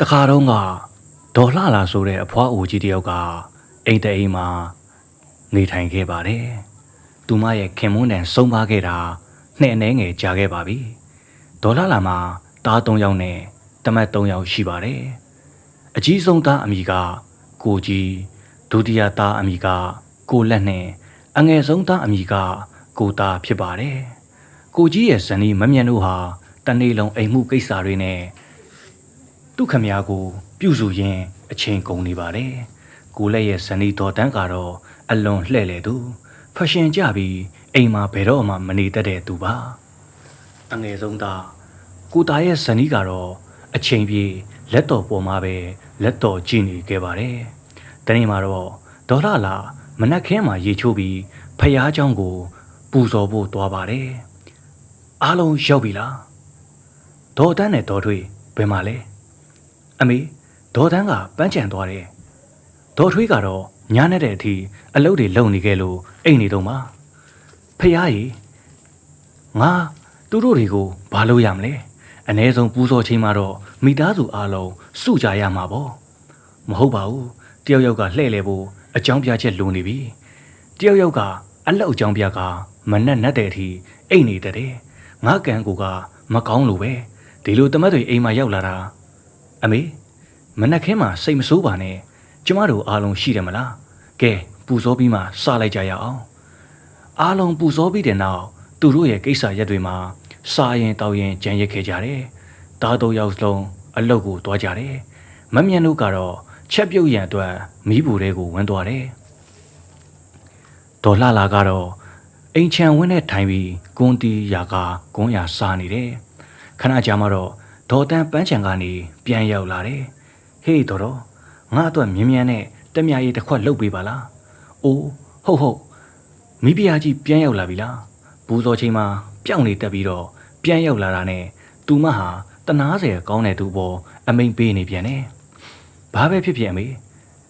တခါတော့ကဒေါ်လှလာဆိုတဲ့အဖွားအိုကြီးတယောက်ကအိမ်တအိမ်မှာနေထိုင်ခဲ့ပါတယ်။သူမရဲ့ခင်မွန်းတန်ဆုံးပါခဲ့တာနှစ်အနည်းငယ်ကြာခဲ့ပါပြီ။ဒေါ်လှလာမှာတား၃ယောက်နဲ့တမတ်၃ယောက်ရှိပါတယ်။အကြီးဆုံးသားအမိကကိုကြီးဒုတိယသားအမိကကိုလက်နဲ့အငယ်ဆုံးသားအမိကကိုသားဖြစ်ပါတယ်။ကိုကြီးရဲ့ဇနီးမမြတ်တို့ဟာတနေ့လုံးအိမ်မှုကိစ္စတွေနဲ့ သူ့ခမယာကို ပြုစုရင်းအချိန်ကုန်နေပါတယ်။ကိုလက်ရဲ့ဇနီးတော်တန်းကတော့အလွန်လှဲ့လေသူဖရှင်ကြပြီးအိမ်မှာဘယ်တော့မှမနေတတ်တဲ့သူပါ။အငယ်ဆုံးသားကိုသားရဲ့ဇနီးကတော့အချိန်ပြေလက်တော်ပေါ်မှာပဲလက်တော်ကြည့်နေခဲ့ပါတယ်။တနေ့မှာတော့ဒေါ်လာလာမနက်ခင်းမှာရေချိုးပြီးဖျားเจ้าကို ပူဇော်ဖို့သွားပါတယ်။အားလုံးရောက်ပြီလား။ဒေါ်တန်းနဲ့ဒေါ်ထွေးဘယ်မှာလဲ။ အမေဒေါ်တန်းကပန်းချံသွားတယ်။ဒေါ်ထွေးကတော့ညားနေတဲ့အထိအလုပ်တွေလုပ်နေခဲ့လို့အိတ်နေတော့မှာ။ဖျားကြီးငါသူတို့တွေကိုဘာလို့ရမလဲ။အ ਨੇ ဆုံးပူဇော်ချိန်မှာတော့မိသားစုအားလုံးစုကြရမှာပေါ့။မဟုတ်ပါဘူး။တယောက်ယောက်ကလှဲ့လေဖို့အကြောင်းပြချက်လိုနေပြီ။တယောက်ယောက်ကအလောက်အကြောင်းပြကမနဲ့နဲ့တဲ့အထိအိတ်နေတတ်ငါကန်ကိုကမကောင်းလို့ပဲဒီလိုတမတ်တွေအိမ်မှာရောက်လာတာ အမေမနက်ခင်းမှာစိတ်မဆိုးပါနဲ့ကျမတို့အားလုံးရှိတယ်မလားကဲပူဇော်ပြီးမှစလိုက်ကြရအောင်အားလုံးပူဇော်ပြီးတဲ့နောက်သူတို့ရဲ့ကိစ္စရက်တွေမှာစားရင်တောက်ရင်ကြံရက်ခဲ့ကြတယ်တားတော့ရောက်လုံးအလုတ်ကိုတွားကြတယ်မမြတ်တို့ကတော့ချက်ပြုတ်ရန်အတွက်မိဘူးတွေကိုဝင်သွားတယ်ဒေါ်လှလာကတော့အိမ်ချံဝင်းနဲ့ထိုင်ပြီးကွန်တီရာကကွန်ရာစားနေတယ်ခဏကြာမှတော့ ဒေါ်တန်ပန်းချံကနေပြန်ရောက်လာတယ်ဟေးတော်တော်ငါ့အတွက်မြင်းမြန်းနဲ့တက်မြရည်တစ်ခွက်လှုပ်ပေးပါလားအိုးဟုတ်ဟုတ်မိဖုရားကြီးပြန်ရောက်လာပြီလားပူဇော်ချိန်မှာပျောက်နေတက်ပြီးတော့ပြန်ရောက်လာတာနဲ့သူမဟာတနာစရာကောင်းတဲ့သူပေါ်အမိန်ပေးနေပြန်တယ်ဘာပဲဖြစ်ဖြစ်အမေ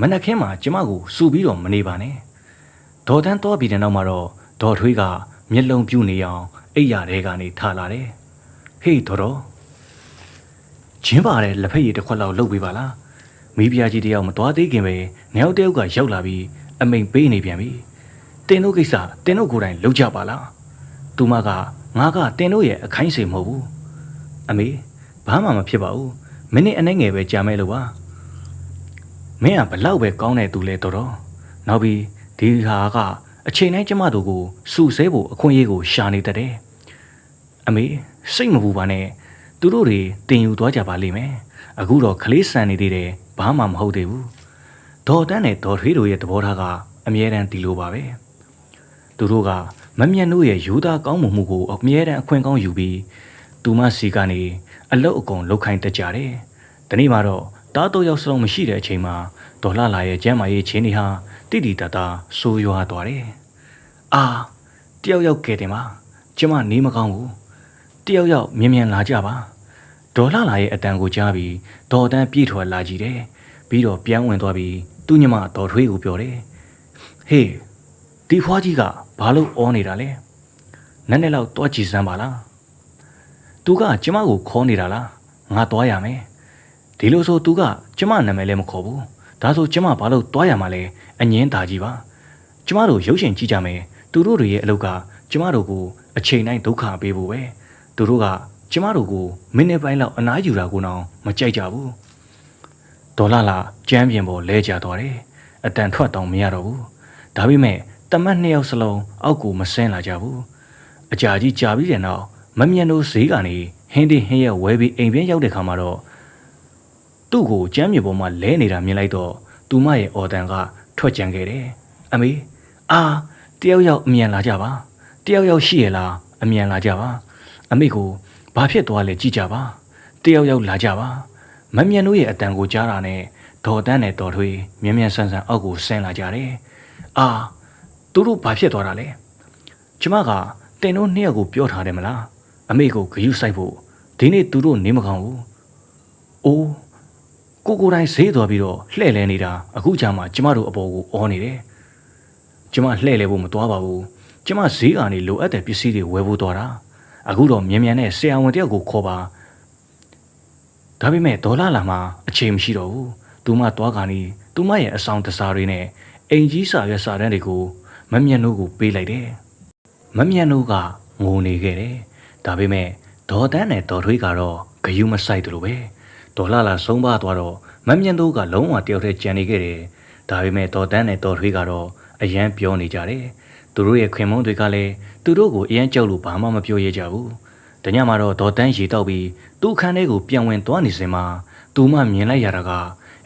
မနက်ခင်းမှာကျမကိုစူပြီးတော့မနေပါနဲ့ဒေါ်တန်းတော့ပြီးတဲ့နောက်မှာတော့ဒေါ်ထွေးကမျက်လုံးပြူနေအောင်အိပ်ရာထဲကနေထလာတယ်ဟေးတော်တော် ချင်းပါတဲ့လက်ဖက်ရည်တစ်ခွက်လောက်လှုပ်ပေးပါလားမိဖုရားကြီးတယောက်မသွားသေးခင်ပဲနေအောင်တယောက်ကရောက်လာပြီးအမိန်ပေးနေပြန်ပြီတင်တို့ကိစ္စတင်တို့ကိုယ်တိုင်လုပ်ကြပါလားသူမကငါကတင်တို့ရဲ့အခိုင်းစေမဟုတ်ဘူးအမေဘာမှမဖြစ်ပါဘူးမိနစ်အနည်းငယ်ပဲကြာမဲလို့ပါမင်းကဘလောက်ပဲကောင်းတဲ့သူလဲတော်တော်နောက်ပြီးဒီဟာကအချိန်တိုင်းကျမတို့ကိုစူဆဲဖို့အခွင့်အရေးကိုရှာနေတတ်တယ်အမေစိတ်မပူပါနဲ့ သူတို့တွေတင်ယူသွားကြပါလိမ့်မယ်အခုတော့ခလေးဆန်နေသေးတယ်ဘာမှမဟုတ်သေးဘူးဒေါ်တန်းနဲ့ဒေါ်ထွေးတို့ရဲ့သဘောထားကအမြဲတမ်းဒီလိုပါပဲသူတို့ကမမြတ်တို့ရဲ့ယူသားကောင်းမှုမှုကိုအမြဲတမ်းအခွင့်ကောင်းယူပြီးသူမစီကနေအလုတ်အကုန်လောက်ခိုင်းတတ်ကြတယ်ဒီနေ့မှာတော့တားတော့ရောက်ဆုံးမရှိတဲ့အချိန်မှာဒေါ်လာလာရဲ့ကျမ်းမာရေးချင်းတွေဟာတိတိတတ်တာဆိုးရွားသွားတယ်အာတယောက်ယောက်ကဲတယ်မှာကျမနေမကောင်းဘူး တယောက်ယောက်မြင်မြန်လာကြပါဒေါ်လာလာရဲ့အတန်ကိုကြားပြီးဒေါ်တန်းပြေးထွက်လာကြည့်တယ်ပြီးတော့ပြန်ဝင်သွားပြီးသူ့ညမဒေါ်ထွေးကိုပြောတယ်ဟေးဒီဖွားကြီးကဘာလို့အောနေတာလဲနက်နက်လောက်တွားကြည့်စမ်းပါလားသူကကျမကိုခေါ်နေတာလားငါတွားရမယ်ဒီလိုဆိုသူကကျမနာမည်လည်းမခေါ်ဘူးဒါဆိုကျမဘာလို့တွားရမှာလဲအငင်းတာကြီးပါကျမတို့ရုပ်ရှင်ကြည့်ကြမယ်သူတို့တွေရဲ့အလုပ်ကကျမတို့ကိုအချိန်တိုင်းဒုက္ခပေးဖို့ပဲ သူတို့ကကျမတို့ကိုမိနစ်ပိုင်းလောက်အနားယူတာကိုတော့မကြိုက်ကြဘူးဒေါ်လာလာကျမ်းပြင်ပေါ်လဲကျသွားတယ်အတန်ထွက်တောင်မရတော့ဘူးဒါပေမဲ့တမတ်နှစ်ယောက်စလုံးအောက်ကိုမဆင်းလာကြဘူးအကြာကြီးကြာပြီးတဲ့နောက်မမြန်တို့ဈေးကနေဟင်းတင်းဟင်းရဲ့ဝဲပြီးအိမ်ပြန်ရောက်တဲ့ခါမှာတော့သူ့ကိုကျမ်းမြေပေါ်မှာလဲနေတာမြင်လိုက်တော့သူမရဲ့အော်တန်ကထွက်ကြံခဲ့တယ်အမေအာတယောက်ယောက်အမြန်လာကြပါတယောက်ယောက်ရှိရလားအမြန်လာကြပါ အမေကိုဘာဖြစ်သွားလဲကြည့်ကြပါတယောက်ယောက်လာကြပါမမြန်တို့ရဲ့အတန်ကိုကြားတာနဲ့ဒေါ်တန်းနဲ့တော်ထွေးမြ мян ဆန်းဆန်းအောက်ကိုဆင်းလာကြတယ်အာသူတို့ဘာဖြစ်သွားတာလဲကျမကတင်တို့နှစ်ယောက်ကိုပြောထားတယ်မလားအမေကိုဂယုစိုက်ဖို့ဒီနေ့သူတို့နေမကောင်းဘူးအိုးကိုကိုတိုင်းဈေးသွားပြီးတော့လှဲ့လဲနေတာအခုကြာမှကျမတို့အပေါ်ကိုအောနေတယ်ကျမလှဲ့လဲဖို့မသွားပါဘူးကျမဈေးကနေလိုအပ်တဲ့ပစ္စည်းတွေဝယ်ဖို့သွားတာ အခုတော့မြန်မြန်နဲ့ဆရာဝန်တယောက်ကိုခေါ်ပါဒါပေမဲ့ဒေါ်လာလာမှာအချိန်မရှိတော့ဘူးသူမသွားခါနီသူမရဲ့အဆောင်တစားတွေနဲ့အိမ်ကြီးစာရွက်စာတမ်းတွေကိုမမြတ်နိုးကိုပေးလိုက်တယ်မမြတ်နိုးကငိုနေခဲ့တယ်ဒါပေမဲ့ဒေါ်တန်းနဲ့ဒေါ်ထွေးကတော့ဂယုမဆိုင်တယ်လို့ပဲဒေါ်လာလာဆုံးပါသွားတော့မမြတ်နိုးကလုံးဝတယောက်တည်းကြံနေခဲ့တယ်ဒါပေမဲ့ဒေါ်တန်းနဲ့ဒေါ်ထွေးကတော့အရန်ပြောနေကြတယ် သူတို့ရဲ့ခွင်မုန်းတွေကလည်းသူတို့ကိုအရန်ကြောက်လို့ဘာမှမပြောရကြဘူး။တညမှာတော့ဒေါ်တန်းရေတောက်ပြီးသူ့ခန်းထဲကိုပြန်ဝင်သွားနေစင်မှာသူမှမြင်လိုက်ရတာက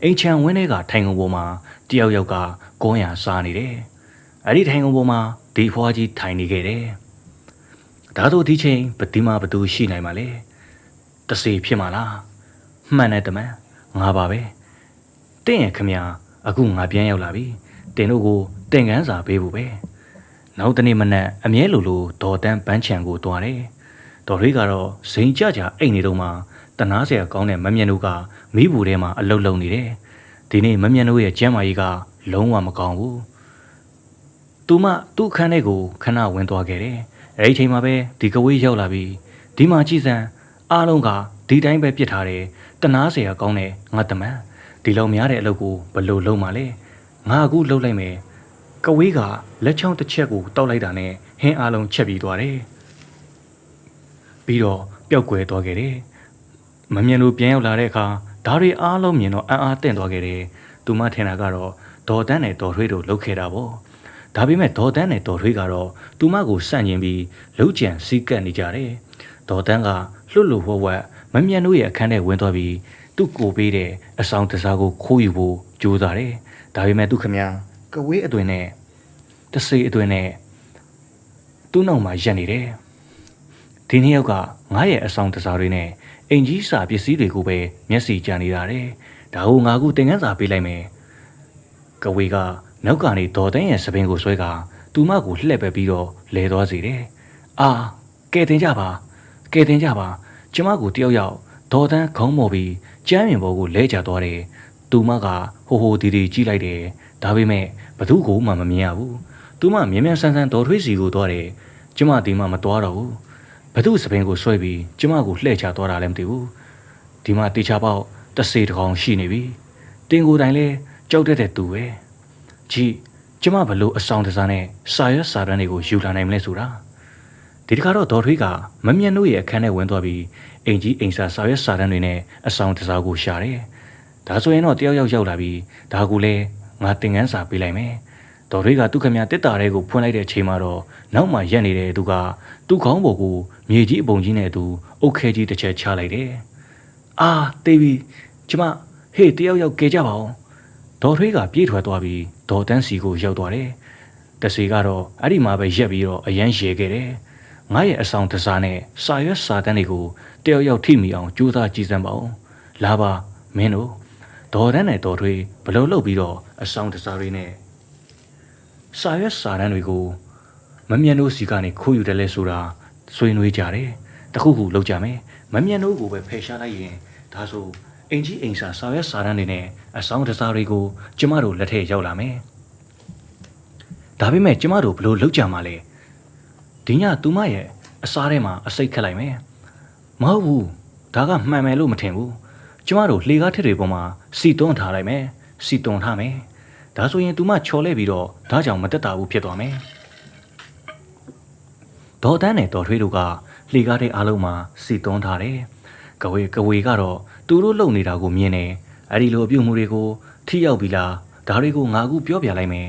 အိမ်ချံဝင်းထဲကထိုင်ကုန်ပေါ်မှာတယောက်ယောက်ကကုန်းရစားနေတယ်။အဲ့ဒီထိုင်ကုန်ပေါ်မှာဒီဖွားကြီးထိုင်နေခဲ့တယ်။ဒါဆိုဒီချိန်ဘယ်ဒီမှာဘသူရှိနိုင်မှာလဲ။တစေဖြစ်မှာလား။မှန်တယ်တမန်ငါပါပဲ။တင့်ရဲ့ခမညာအခုငါပြန်ရောက်လာပြီ။တင်တို့ကိုတင်ကန်းစာပေးဖို့ပဲ။ နောက်တနေ့မနက်အမြဲလိုလိုဒေါ်တန်းပန်းချံကိုသွားတယ်။ဒေါ်လေးကတော့ဇိမ်ကြကြအိတ်နေတော့မှတနာစရာကောင်းတဲ့မမြန်တို့ကမိဘူးထဲမှာအလုတ်လုံနေတယ်။ဒီနေ့မမြန်တို့ရဲ့ကျမ်းမာရေးကလုံးဝမကောင်းဘူး။သူမသူ့ခန်းထဲကိုခဏဝင်သွားခဲ့တယ်။အဲဒီချိန်မှာပဲဒီကဝေးရောက်လာပြီးဒီမှာကြည်စံအားလုံးကဒီတိုင်းပဲပြစ်ထားတယ်။တနာစရာကောင်းတဲ့ငါတမန်ဒီလောက်များတဲ့အလုပ်ကိုဘယ်လိုလုပ်မှာလဲ။ငါအခုလုပ်လိုက်မယ်။ ကဝေးကလက်ချောင်းတစ်ချက်ကိုတောက်လိုက်တာနဲ့ဟင်းအားလုံးချက်ပြီးသွားတယ်။ပြီးတော့ပျောက်ကွယ်သွားခဲ့တယ်။မမြင်လို့ပြန်ရောက်လာတဲ့အခါဓာရီအားလုံးမြင်တော့အံ့အားတင့်သွားခဲ့တယ်။သူမထင်တာကတော့ဒေါ်တန်းနဲ့ဒေါ်ထွေးတို့လှုပ်ခဲ့တာပေါ့။ဒါပေမဲ့ဒေါ်တန်းနဲ့ဒေါ်ထွေးကတော့သူမကိုစန့်ကျင်ပြီးလှုပ်ကြံစီးကပ်နေကြတယ်။ဒေါ်တန်းကလှုပ်လို့ဝဝက်မမြင်တို့ရဲ့အခန်းထဲဝင်သွားပြီးသူ့ကိုပေးတဲ့အဆောင်တစားကိုခိုးယူဖို့ကြိုးစားတယ်။ဒါပေမဲ့သူခမညာ ကဝေးအတွင်နဲ့တဆေးအတွင်နဲ့သူ့နောက်မှာရက်နေတယ်။ဒီနေ့ယောက်ကငါရဲ့အဆောင်တစားတွေနဲ့အိမ်ကြီးစာပစ္စည်းတွေကိုပဲမျက်စိကြနေတာတယ်။ဒါကိုငါကူတင်ကန်းစာပေးလိုက်မယ်။ကဝေးကနောက်ကနေဒေါ်တန်းရဲ့စပင်ကိုဆွဲကသူမကိုလှည့်ပဲပြီးတော့လဲသွားစေတယ်။အာကဲတင်ကြပါကဲတင်ကြပါကျမကိုတယောက်ယောက်ဒေါ်တန်းခေါင်းမော်ပြီးကျမ်းမြင်ဘောကိုလဲကျသွားတယ်။သူမကဟိုဟိုဒီဒီကြည့်လိုက်တယ်။ ဒါပေမဲ့ဘသူ့ကိုမှမမြင်ရဘူးသူမမြင်မြန်ဆန်းဆန်းဒေါ်ထွေးစီကိုသွားတယ်ကျမဒီမှမသွားတော့ဘူးဘသူ့စပင်ကိုဆွဲပြီးကျမကိုလှည့်ချသွားတာလည်းမသိဘူးဒီမှာတေချာပေါက်တစေတကောင်ရှိနေပြီတင်ကိုယ်တိုင်လဲကြောက်တတ်တဲ့သူပဲကြည့်ကျမဘလို့အဆောင်တစားနဲ့စာရွက်စာတမ်းတွေကိုယူလာနိုင်မလဲဆိုတာဒီတခါတော့ဒေါ်ထွေးကမမြင်တို့ရဲ့အခန်းထဲဝင်သွားပြီးအိမ်ကြီးအိမ်စာစာရွက်စာတမ်းတွေနဲ့အဆောင်တစားကိုရှာတယ်ဒါဆိုရင်တော့တယောက်ယောက်ရောက်လာပြီးဒါကိုလည်း ငါတင်ငန်းစာပေးလိုက်မယ်။ဒေါ်ထွေးကသူ့ခမတက်တာတွေကိုဖွင့်လိုက်တဲ့အချိန်မှာတော့နောက်မှရက်နေတဲ့သူကသူ့ခေါင်းပေါ်ကိုမြေကြီးအပုံကြီးနဲ့သူအုတ်ခဲကြီးတစ်ချက်ချလိုက်တယ်။အာတေးပြီကျမဟေးတယောက်ယောက်ကဲကြပါအောင်။ဒေါ်ထွေးကပြေးထွက်သွားပြီးဒေါ်တန်းစီကိုရောက်သွားတယ်။တစီကတော့အဲ့ဒီမှာပဲရက်ပြီးတော့အရန်ရေခဲ့တယ်။ငါရဲ့အဆောင်တစားနဲ့စာရွက်စာတမ်းတွေကိုတယောက်ယောက်ထိမိအောင်ကြိုးစားကြည့်စမ်းပါဦး။လာပါမင်းတို့ ဒေါ်တန်းနဲ့ဒေါ်ထွေးဘလို့လုပ်ပြီးတော့အဆောင်တစားတွေနဲ့စာရွက်စာတမ်းတွေကိုမမြတ်တို့စီကနေခိုးယူတယ်လဲဆိုတာဆွေးနွေးကြတယ်တခုခုလုပ်ကြမယ်မမြတ်တို့ကိုပဲဖယ်ရှားလိုက်ရင်ဒါဆိုအင်ကြီးအိမ်စာစာရွက်စာတမ်းတွေနဲ့အဆောင်တစားတွေကိုကျမတို့လက်ထက်ရောက်လာမယ်ဒါပေမဲ့ကျမတို့ဘလို့လုပ်ကြမှာလဲဒီညသူမရဲ့အစားထဲမှာအစိတ်ခက်လိုက်မယ်မဟုတ်ဘူးဒါကမှန်မယ်လို့မထင်ဘူး ကျမတို့လှေကားထစ်တွေပေါ်မှာစီတွန်းထားလိုက်မယ်စီတွန်းထားမယ်ဒါဆိုရင်သူမချော်လဲပြီးတော့ဒါကြောင့်မတက်တာဘူးဖြစ်သွားမယ်ဒေါ်တန်းနဲ့ဒေါ်ထွေးတို့ကလှေကားတဲ့အားလုံးမှာစီတွန်းထားတယ်ကဝေကဝေကတော့သူတို့လုံနေတာကိုမြင်တယ်အဲ့ဒီလိုအပြုတ်မှုတွေကိုထိရောက်ပြီလားဒါတွေကိုငါအခုပြောပြလိုက်မယ်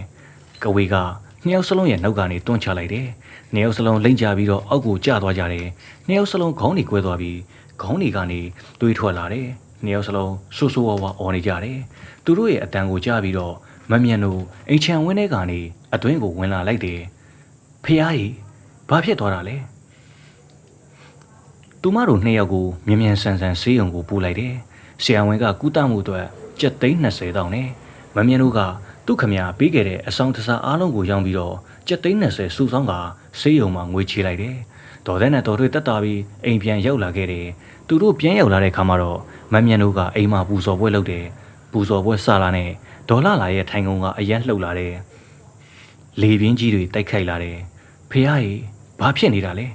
ကဝေကနှစ်ယောက်စလုံးရဲ့နောက်ကနေတွန်းချလိုက်တယ်နှစ်ယောက်စလုံးလိမ့်ကြပြီးတော့အောက်ကိုကျသွားကြတယ်နှစ်ယောက်စလုံးခေါင်းတွေကွဲသွားပြီးခေါင်းတွေကနေတွေးထွက်လာတယ် နှစ်ယောက်စလုံးဆူဆူဝါဝါအော်နေကြတယ်သူတို့ရဲ့အတန်ကိုကြားပြီးတော့မမြန်တို့အိမ်ချံဝင်းထဲကနေအတွင်းကိုဝင်လာလိုက်တယ်ဖះကြီးဘာဖြစ်သွားတာလဲသူမတို့နှစ်ယောက်ကိုမြ мян ဆန်ဆန်ဆေးရုံကိုပို့လိုက်တယ်ဆရာဝန်ကကုသမှုအတွက်ကျပ်သိန်း20တောင်းနဲ့မမြန်တို့ကသူ့ခမရပေးခဲ့တဲ့အဆောင်တစားအားလုံးကိုရောင်းပြီးတော့ကျပ်သိန်း20စုဆောင်းကဆေးရုံမှာငွေချေလိုက်တယ် ဒေါ်တဲ့နဲ့ဒေါ်တွေတက်တာပြီးအိမ်ပြန်ရောက်လာခဲ့တယ်သူတို့ပြန်ရောက်လာတဲ့ခါမှာတော့မမြန်တို့ကအိမ်မှာပူဇော်ပွဲလုပ်တယ်ပူဇော်ပွဲစလာနဲ့ဒေါ်လာလာရဲ့ထိုင်ကုန်ကအရန်လှုပ်လာတယ်လေပြင်းကြီးတွေတိုက်ခိုက်လာတယ်ဖေဟာကြီးဘာဖြစ်နေတာလဲ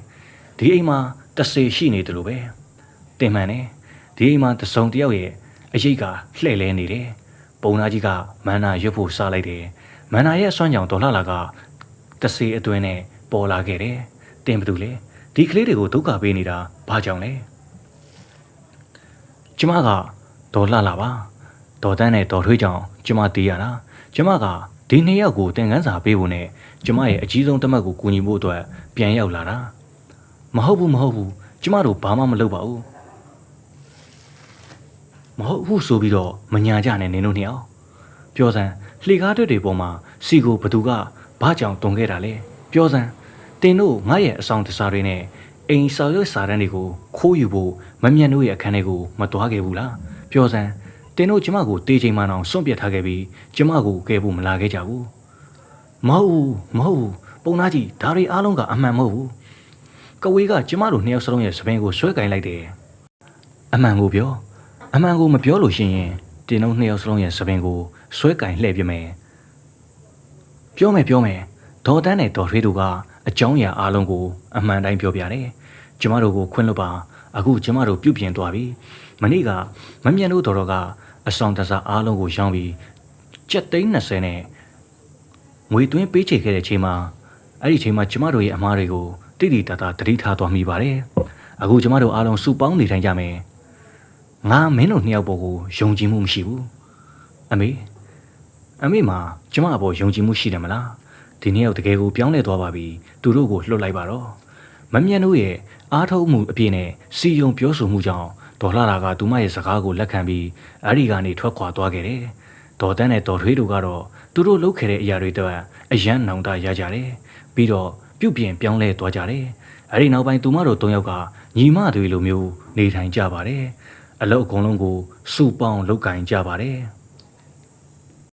ဒီအိမ်မှာတဆေရှိနေတယ်လို့ပဲတင်မှန်တယ်ဒီဒီအိမ်မှာတစုံတစ်ယောက်ရဲ့အရေးကလှဲ့လဲနေတယ်ပုံနာကြီးကမန္နာရွတ်ဖို့စားလိုက်တယ်မန္နာရဲ့အစွမ်းကြောင့်ဒေါ်လာလာကတဆေးအတွင်းနဲ့ပေါ်လာခဲ့တယ်တင်ဘသူလဲ ဒီကလေးတွေကိုဒုက္ခပေးနေတာဘာကြောင့်လဲကျမကဒေါ်လာလာပါဒေါ်တန်းနဲ့ဒေါ်ထွေးကြောင့်ကျမတီးရတာကျမကဒီနှစ်ယောက်ကိုတင်ကန်းစာပေးဖို့နဲ့ကျမရဲ့အကြီးဆုံးတမတ်ကိုကူညီဖို့အတွက်ပြန်ရောက်လာတာမဟုတ်ဘူးမဟုတ်ဘူးကျမတို့ဘာမှမလုပ်ပါဘူးမဟုတ်ဘူးဆိုပြီးတော့မညာကြနဲ့နင်တို့နှစ်ယောက်ပြောစမ်းလှေကားတွေတွေပေါ်မှာစီကိုဘသူကဘာကြောင့်တုံခဲ့တာလဲပြောစမ်း တင်တို့ငါရဲ့အဆောင်တစားတွေနဲ့အိမ်စာရွက်စာတမ်းတွေကိုခိုးယူဖို့မမြတ်တို့ရဲ့အခန်းထဲကိုမတွားခဲ့ဘူးလားပြောစမ်းတင်တို့ကျမကိုတေးချိန်မှအောင်စွန့်ပစ်ထားခဲ့ပြီးကျမကိုကဲဖို့မလာခဲ့ကြဘူးမဟုတ်ဘူးမဟုတ်ဘူးပုံသားကြီးဒါတွေအားလုံးကအမှန်မဟုတ်ဘူးကဝေးကကျမတို့နှစ်ယောက်စလုံးရဲ့စပင်းကိုဆွဲကင်လိုက်တယ်အမှန်ကိုပြောအမှန်ကိုမပြောလို့ရှိရင်တင်တို့နှစ်ယောက်စလုံးရဲ့စပင်ကိုဆွဲကင်လှည့်ပြမယ်ပြောမယ်ပြောမယ်ဒေါ်တန်းနဲ့ဒေါ်ထွေးတို့က အကြောင်းအရာအားလုံးကိုအမှန်တိုင်းပြောပြတယ်ကျမတို့ကိုခွင့်လွှတ်ပါအခုကျမတို့ပြုတ်ပြင်သွားပြီမနေ့ကမမြန်တို့တော်တော်ကအဆောင်တစားအားလုံးကိုရောင်းပြီးကြက်သိန်း20နဲ့ငွေသွင်းပေးချေခဲ့တဲ့ချိန်မှာအဲ့ဒီချိန်မှာကျမတို့ရဲ့အမားတွေကိုတိတိတတ်တာတတိထားသွားမိပါတယ်အခုကျမတို့အားလုံးစုပေါင်းနေထိုင်ကြမယ်ငါမင်းတို့နှစ်ယောက်ပေါ်ကိုယုံကြည်မှုမရှိဘူးအမေအမေမှာကျမအပေါ်ယုံကြည်မှုရှိတယ်မလား ဒီနှစ်ယောက်တကယ်ကိုပြောင်းလဲသွားပါပြီသူတို့ကိုလှုပ်လိုက်ပါတော့မမြန်တို့ရဲ့အားထုတ်မှုအပြည့်နဲ့စီယုံပြောဆိုမှုကြောင့်ဒေါ်လာလာကသူမရဲ့စကားကိုလက်ခံပြီးအဲ့ဒီကနေထွက်ခွာသွားခဲ့တယ်ဒေါ်တန်းနဲ့ဒေါ်ထွေးတို့ကတော့သူတို့လုပ်ခဲ့တဲ့အရာတွေတော့အယမ်းနောင်တရကြတယ်ပြီးတော့ပြုတ်ပြင်ပြောင်းလဲသွားကြတယ်အဲ့ဒီနောက်ပိုင်းသူမတို့၃ယောက်ကညီမတွေလိုမျိုးနေထိုင်ကြပါတယ်အလုပ်အကုန်လုံးကိုစုပေါင်းလုပ်ကင်ကြပါတယ်။